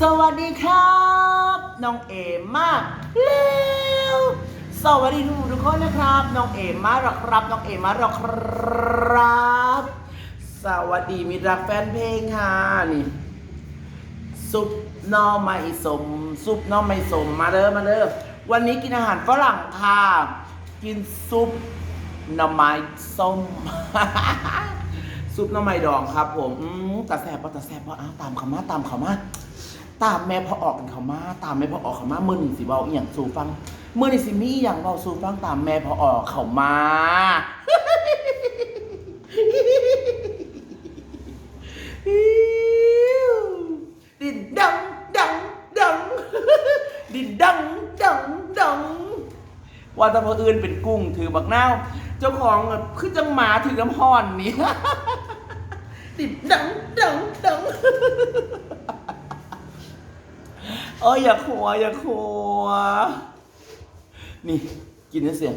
สวัสดีครับ น้องเอมมาแล้วสวัสดีทุกทุกคนนะครับ น้องเอมมาหรอครับ น้องเอมมาหรอครับ สวัสดีมิตรรักแฟนเพลงค่ะนี่ซุปนอไม้สมซุปนอไม้สมมาเด้อมาเด้อวันนี้กินอาหารฝรั่งค่ะ กินซุปหน่อไม้ส้ม ซุปหน่อไม้ดองครับ ผมอืมตาแสบปะตาแสบปะอ้าวตามเขามาตามเขามา ตามแม่พอออกกันเขามาตามแม่พอออกเขามาเมื่อนี่สิเบาอหย่างสู่ฟังเมื่อนี่สิมีอย่างเบาสู่ฟังตามแม่พอออกเขามาดินดังดังดังดินดังดังดังว่าต่พออื่นเป็นกุ้งถือบักนาวเจ้าของคือจังหมาถือน้ำห้อนนี่ดินดังดังดัง เอ้ยอย่าขัวอย่าขัว นี่กินนะเสียง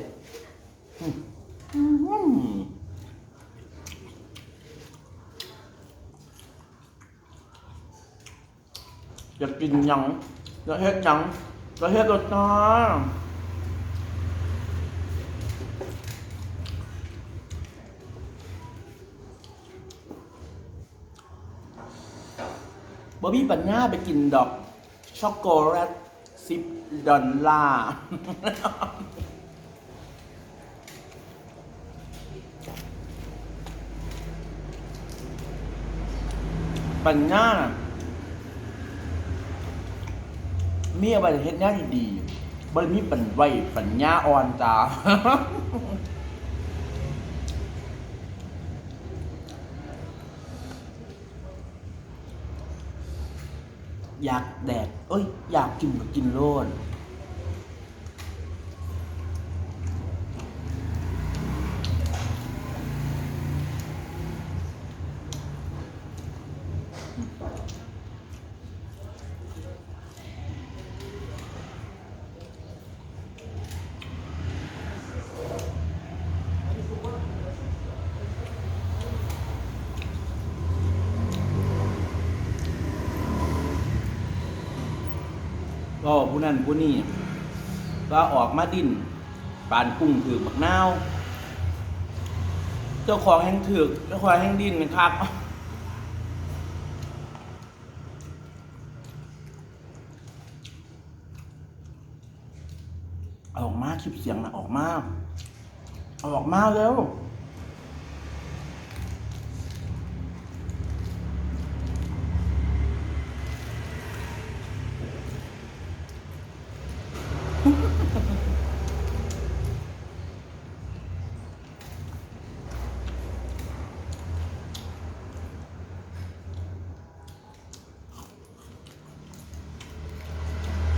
อยากกินยังอยากเฮ็ดยังก็เฮ็ดรสจ้าบ่มีปัญญาไปกินดอก ช็อกโกแลตสิบดอลลาร์ปัญญาน่ะมีอะไรเฮ็ดงานดีๆบ่ได้มีปัญไวปัญญาอ่อนจ้า อยากแดกเอ้ย อยากกินก็กินโลด ก็ผู้นั้นผู้นี้ก็ออกมาดิ้นปานกุ้งถือบักนาวเจ้าของแห่งถือเจ้าของแห่งดิ้นนะครับออกมาคลิปเสียงนะออกมา ออกมาแล้ว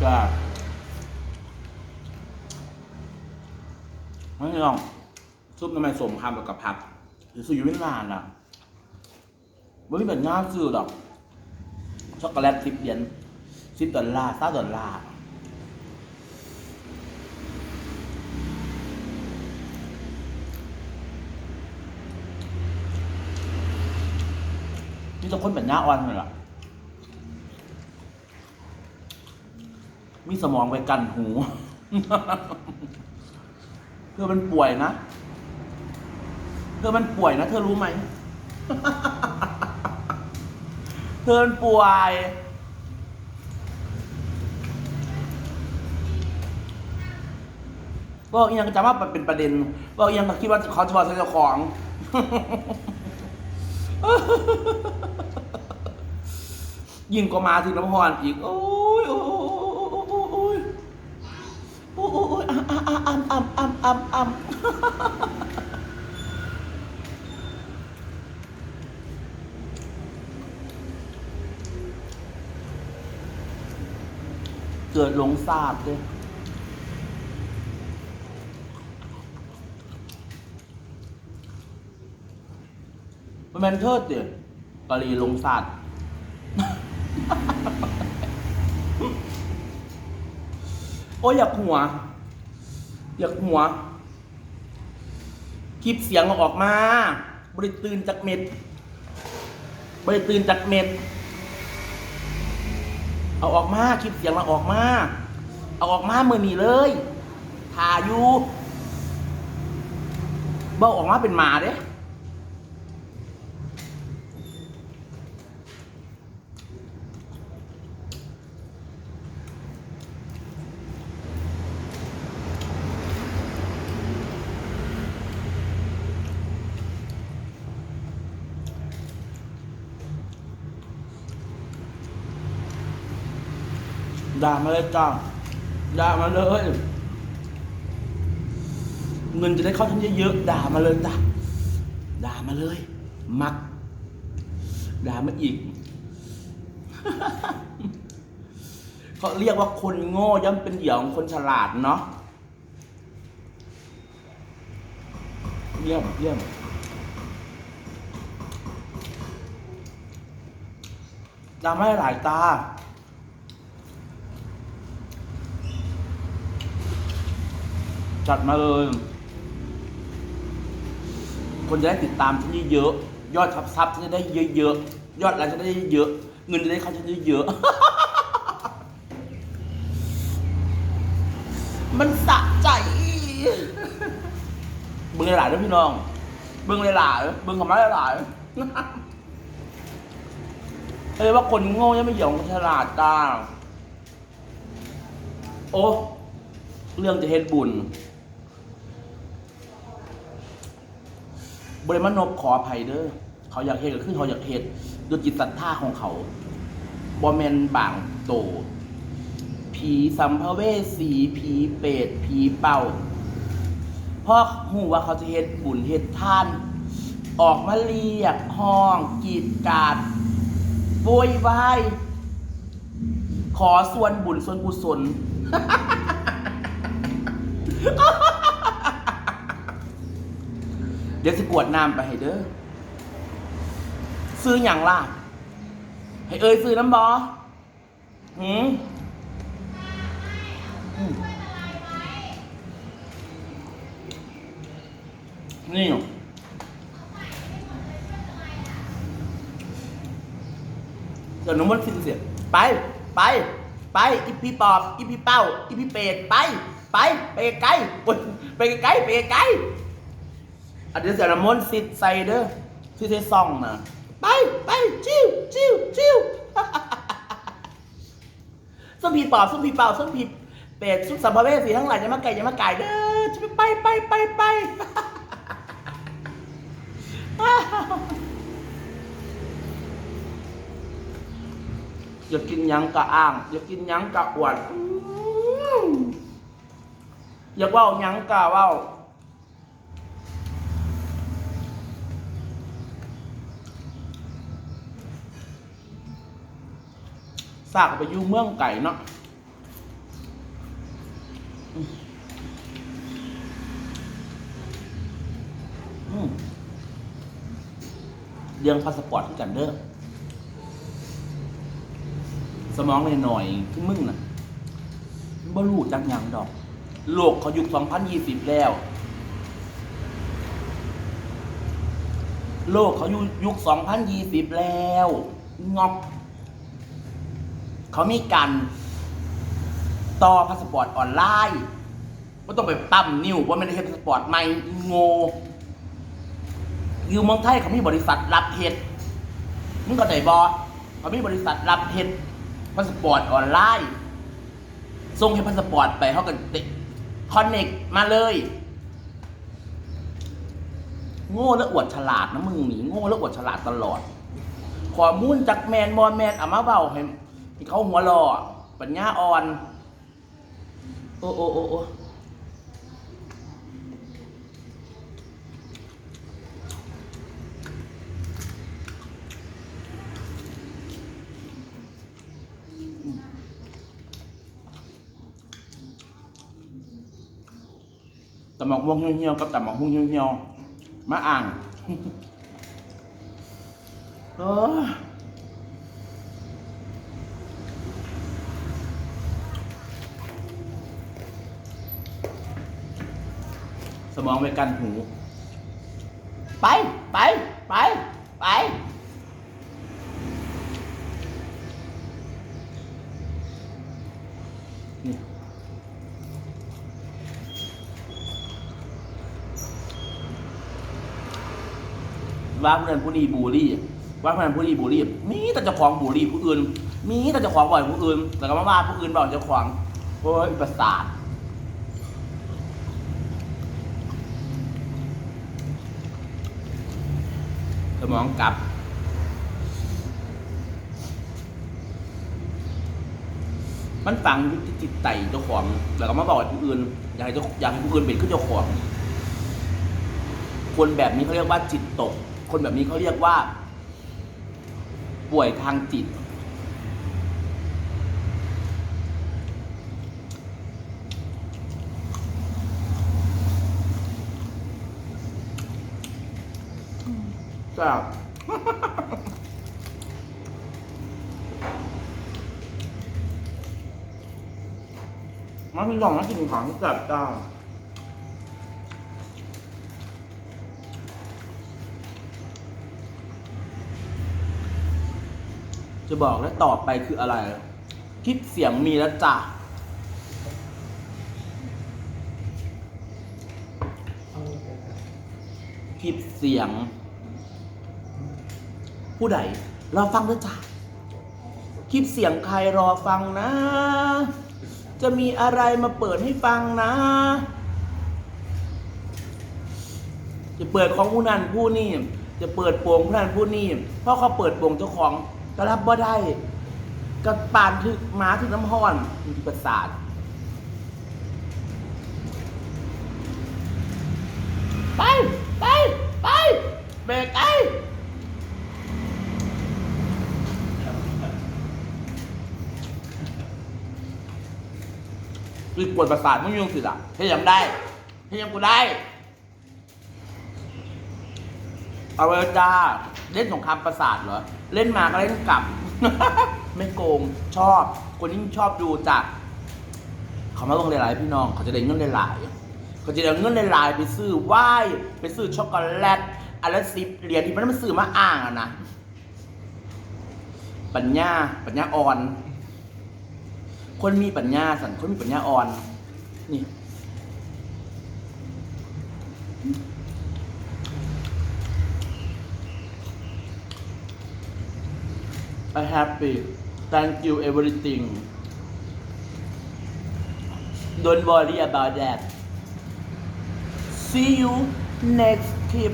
จ้า ไม่ลองซุปน้ำมันสมคำกับผักหรือสุยุวินลานอะไม่มีแบบง่ายซื้อดอก ช็อกโกแลตสิบเหรียญสิบดอลลาร์สาดอลลาร์นี่จะคนแบบหน้าอ่อนเลยล่ะ มีสมองไว้กันหู ธอมันป่วยนะ เธอมันป่วยนะ เธอรู้ไหม เธอมันป่วย ก็ยังจำว่าเป็นประเด็นก็ยังคิดว่าเขาจะบอกเจ้าของ ยิ่งกว่ามาถึงน้ำพรอีก โอ้ยโอ้ยโอ้ยโอ้ยโอ้ยโอ้ยอ้ำอ้ำอ้ำอ้ำอ้ำอ้ำเกิดหลงทราบด้วยมันเป็นเทิดเดี๋ยกะลีลงศาสตร์โอ้ยอยากหัว อยากหัวคลิปเสียงออกมาบริตื่นจากเม็ดบริตื่นจากเม็ดเอาออกมาคลิปเสียงเราออกมา เอาออกมามือนีเลยถ่ายอยู่เบ้าออกมาเป็นหมาเด้ ด่ามาเลยจ้าด่ามาเลย เงินจะได้เข้าฉันเยอะๆด่ามาเลยจ้ะด่ามาเลย มัก ด่ามาอีก เขาเรียกว่าคนโง่ย่อมเป็นเหยื่อของคนฉลาดเนาะเยี่ยมเยี่ยมด่าไม่หลายตา จัดมาเลย คนจะได้ติดตามฉันเยอะๆยอดทับซับฉันจะได้เยอะๆยอดไลค์ฉันจะได้เยอะเงินจะได้เข้าฉันเยอะๆมันสะใจเบิ่งหลายๆด้วยพี่น้อง เบิ่งหลายๆเบิ่งคำว่าหลายๆเอ้ยว่าคนโง่ยังไม่เหยองคนฉลาดตาโอ้เรื่องจะเฮ็ดบุญ บริมานบขออภัยเด้อเขาอยากเฮ็ดก็คือเขาอยากเฮ็ดด้วยจิตศรัทธาของเขาบอแมนบางโต ผีสัมภเวสีผีเปรตผีเป่าเพราะหูว่าเขาจะเฮ็ดบุญเฮ็ดท่าน ออกมาเรียกห้องกีดกาดโวยวายขอส่วนบุญส่วนกุศล เดี๋ยวจะกวดน้ำไปให้เด้อ ซื้ออย่างล่ะ ให้เอ้ยซื้อน้ำบอหืมอืมนี่เดี๋ยวน้ำมันสิเสียไป ไป ไป อีพี่ปอบ อีพี่เป้า อีพี่เป็ด ไป ไป ไปไกลไปไกลไปไกล อันนี้เสียน้ำมันต์สิใส่เด้อที่ใส่ซองนะไปไปจิ้วจิ้วจิ้วส้มผีปอบส้มผีเป่าส้มผีเป็ดส้มสัมภเวสีทั้งหลายจะมาไก่จะมาไก่เด้อจะไปไปไปไปอยากกินหยังกะอ่างอยากกินหยังกะอวดอื้ออยากเว่าหยังกะเว่า สากไปอยู่เมืองไก่เนาะเรื่องพาสปอร์ตที่กันเด้อสมองหน่อยๆคือมึงน่ะบ่รู้จักยังดอก โลกเขายุค2020 แล้ว โลกเขาอยู่ยุค2020 แล้ว งอก เขามีการต่อพาสปอร์ตออนไลน์ว่าต้องไปปั๊มนิ้วว่าไม่ได้เฮ็ดพาสปอร์ตใหม่โง่อยู่เมืองไทยเขามีบริษัทรับเฮ็ดมึงเข้าใจบ่เขามีบริษัทรับเฮ็ดพาสปอร์ตออนไลน์ส่งให้พาสปอร์ตไปเขาก็ติคอนเน็กมาเลย โง่และอวดฉลาดนะมึงหนีโง่และอวดฉลาดตลอดข้อมูลจากแมนบอลแมนเอามาเบาให้ เขาหัวรอปัญญาอ่อน โอ้โอ้โอ้โอ้ตำหมอกม่วงเหี่ยวๆกับตำหมอกม่วงเหี่ยวๆมาอ่างเออ มองไปกันหู ไป ไป ไป ไปนี่ว่าผู้นั้นผู้นี้บูลลี่ ว่าผู้นั้นผู้นี้บูลลี่ มีแต่เจ้าของบูลลี่ผู้อื่น มีแต่เจ้าของบ่อยผู้อื่น แต่ก็มาว่าผู้อื่นบอกเจ้าของโอ้ยประสาท สมองกลับ มันฝังอยู่ที่จิตใจเจ้าของแล้วก็มาบอกผู้อื่นอยากให้เจ้าอยากให้ผู้อื่นเป็นขึ้นเจ้าของ คนแบบนี้เขาเรียกว่าจิตตก คนแบบนี้เขาเรียกว่า ป่วยทางจิต จ้ามันมีหลองมากินของจัดจ้าจะบอกแล้วต่อไปคืออะไร คลิปเสียงมีแล้วจ้ะคลิปเสียง ผู้ใดรอฟังด้วยจ้ะคลิปเสียงใครรอฟังนะ จะมีอะไรมาเปิดให้ฟังนะ จะเปิดของผู้นั้นผู้นี่ จะเปิดโปงผู้นั้นผู้นี่เพราะเขาเปิดโปงเจ้าของก็รับบ่ได้กับปานถึกหมาถึกน้ำห้อนมีประสาทไป ไป ไปเบรกไอ คือกวนประสาทไม่ยุ่งสิอะให้ยังได้ให้ยังกูได้ เอาไว้จ้าเล่นสงครามประสาทเหรอ เล่นมาก็เล่นกลับ ไม่โกงชอบ คนที่ชอบดูจากเขามาลงหลายๆพี่น้อง เขาจะได้เงินหลายๆเขาจะได้เงินหลายๆไปซื้อไหว้ไปซื้อช็อกโกแลตอันละสิบเหรียญที่มันมันซื้อมาอ่างอะนะปัญญาปัญญาอ่อน คนมีปัญญาสันคนมีปัญญาอ่อน นี่ I happy thank you everything don't worry about that see you next trip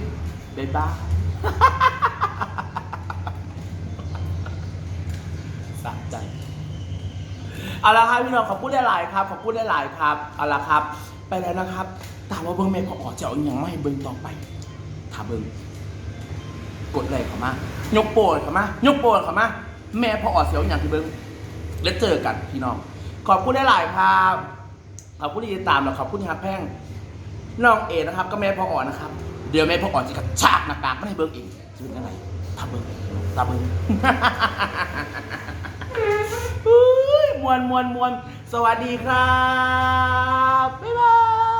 bye bye สะใจ เอาละครับพี่น้องขอบคุณหลายๆครับขอบคุณหลายๆครับเอาละครับ ไปแล้วนะครับตามว่าเบิ้งแม่ขอขอจะเอาอย่างไม่เบิ้งต่อไปถ้าเบิ้งกดเลยเขามายกโปรดเขามายกโปรดเขามาแม่พอออดเสียวอย่างที่เบิ้งแล้วเจอกันพี่น้อง ขอบคุณหลายๆครับขอบคุณที่ติดตามแล้วขอบคุณครับแพ่งน้องเอนะครับ ก็แม่พออดนะครับ เดี๋ยวแม่พอออดจะกระชากหน้ากากไม่ให้เบิ้งเองจะเป็นอะไรถ้าเบิ้งถ้าเบิ้ง มวลมวลมวลสวัสดีครับ บ๊ายบาย